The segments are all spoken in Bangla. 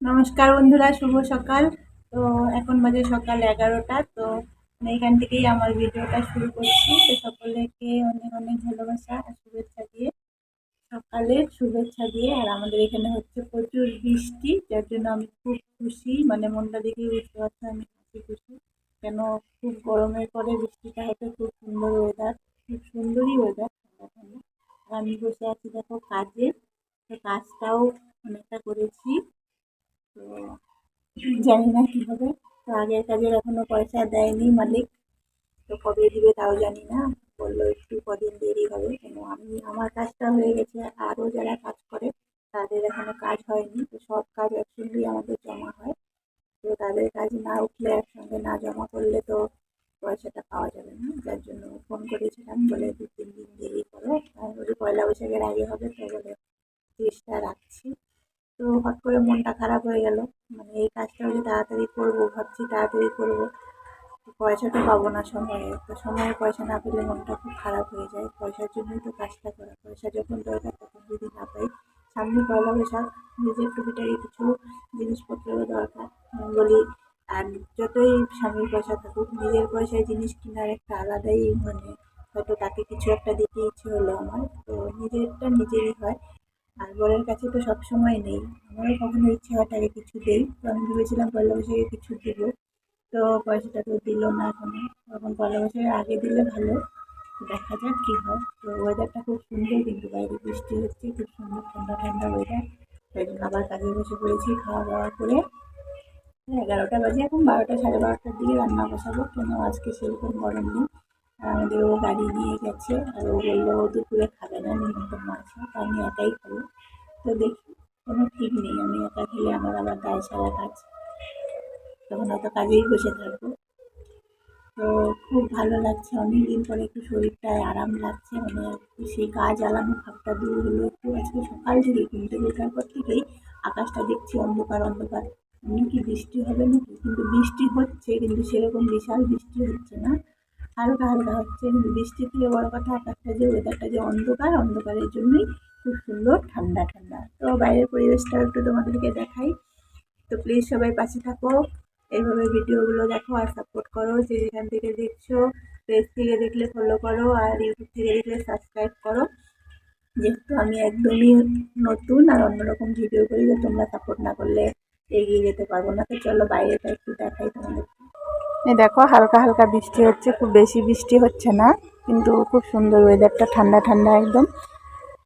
নমস্কার বন্ধুরা, শুভ সকাল। তো এখন বাজে সকাল এগারোটা, তো এখান থেকেই আমার ভিডিওটা শুরু করছি। তো সকলকে অনেক অনেক ভালোবাসা আর শুভেচ্ছা দিয়ে, সকালের শুভেচ্ছা দিয়ে। আর আমাদের এখানে হচ্ছে প্রচুর বৃষ্টি, যার জন্য আমি খুব খুশি। মানে মনটা দেখেই বুঝতে পারছি আমি খুশি খুশি। কেন খুব গরমের পরে বৃষ্টিটা হতে খুব সুন্দর ওয়েদার খুব সুন্দরই ওয়েদার আর আমি বসে আছি দেখো কাজে, তো কাজটাও অনেকটা করেছি। তো জানি না কী হবে তো আগের কাজের এখনও পয়সা দেয়নি মালিক। তো কবে দিবে তাও জানি না বলল একটু কদিন দেরি হবে। কেন আমি, আমার কাজটা হয়ে গেছে। আরও যারা কাজ করে, তাদের এখনও কাজ হয়নি। তো সব কাজ একসঙ্গেই আমাদের জমা হয়। তো তাদের কাজ না উঠলে একসঙ্গে না জমা করলে তো পয়সাটা পাওয়া যাবে না। যার জন্য ফোন করেছিলাম, বলে দু তিন দিন দেরি করো। বলি পয়লা বৈশাখের আগে হবে, তো বলে চেষ্টা রাখছি। তো হট করে মনটা খারাপ হয়ে গেল। মানে এই কাজটা যদি তাড়াতাড়ি করব, ভাবছি তাড়াতাড়ি করব পয়সাটা পাবো না সময়ে। তো সময়ে পয়সা না পেলে মনটা খুব খারাপ হয়ে যায়। পয়সার জন্যই তো কাজটা করা। পয়সা যখন দরকার তখন যদি না পাই, সামনে পয়লা বৈশাখ নিজের টুকিটাকি কিছু জিনিসপত্রেরও দরকার বলি আর যতই স্বামীর পয়সা থাকুক, নিজের পয়সায় জিনিস কেনার একটা আলাদাই মানে হয়তো তাকে কিছু একটা দিতে ইচ্ছে হলো আমার। তো নিজেরটা নিজেরই হয়। আর বরের কাছে তো সব সময় নেই। আমারও কখনো ইচ্ছে হয় তাকে কিছু দেই। তো আমি ভেবেছিলাম পয়লা বৈশাখে কিছু দেবো। তো পয়সাটা তো দিল না এখনও। তখন পয়লা বৈশাখের আগে দিলে ভালো। দেখা যাক কী হয়। তো ওয়েদারটা খুব সুন্দর, কিন্তু বাইরে বৃষ্টি হচ্ছে, খুব সুন্দর ঠান্ডা ঠান্ডা ওয়েদার তাই জন্য আবার কাজে বসে পড়েছি খাওয়া দাওয়া করে এগারোটা বাজে, এখন বারোটা, সাড়ে বারোটার দিকে রান্না বসাবো। কেন আজকে সেরকম গরম নেই। আমাদের ও গাড়ি নিয়ে গেছে আর ও বলল, ও দুপুরে খাবে না নিমন্ত্রণ মাছ। আমি একাই খাব। তো দেখি, কোনো ঠিক নেই। আমি একা খেলে আমার আবার গায়ে সারা কাজ। তখন অত কাজেই বসে থাকব। তো খুব ভালো লাগছে। অনেক দিন পরে একটু শরীরটায় আরাম লাগছে। মানে সেই গা জ্বালানো ভাবটা দূর হলো একটু। আজকে সকাল থেকে থেকে ওঠার পর থেকেই আকাশটা দেখছি অন্ধকার অন্ধকার। এমনি কি বৃষ্টি হবে নাকি? কিন্তু বৃষ্টি হচ্ছে, কিন্তু সেরকম বিশাল বৃষ্টি হচ্ছে না। হালকা হালকা হচ্ছে বৃষ্টির থেকে বড় কথা আকাশটা যে ওয়েদারটা যে অন্ধকার, অন্ধকারের জন্যই খুব সুন্দর ঠান্ডা ঠান্ডা। তো বাইরের পরিবেশটা একটু তোমাদেরকে দেখাই। তো প্লিজ সবাই পাশে থাকো। এইভাবে ভিডিওগুলো দেখো আর সাপোর্ট করো। যে যেখান থেকে দেখছ পেজ থেকে দেখলে ফলো করো আর ইউটিউব থেকে দেখলে সাবস্ক্রাইব করো। যেহেতু আমি একদমই নতুন আর অন্যরকম ভিডিও করি, তো তোমরা সাপোর্ট না করলে এগিয়ে যেতে পারব না। তো চলো বাইরেটা একটু দেখাই তোমাদের এই দেখো, হালকা হালকা বৃষ্টি হচ্ছে, খুব বেশি বৃষ্টি হচ্ছে না, কিন্তু খুব সুন্দর ওয়েদারটা ঠান্ডা ঠান্ডা একদম।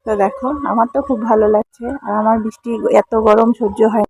তো দেখো, আমার তো খুব ভালো লাগছে, আর আমার বৃষ্টি এত গরম সহ্য হয়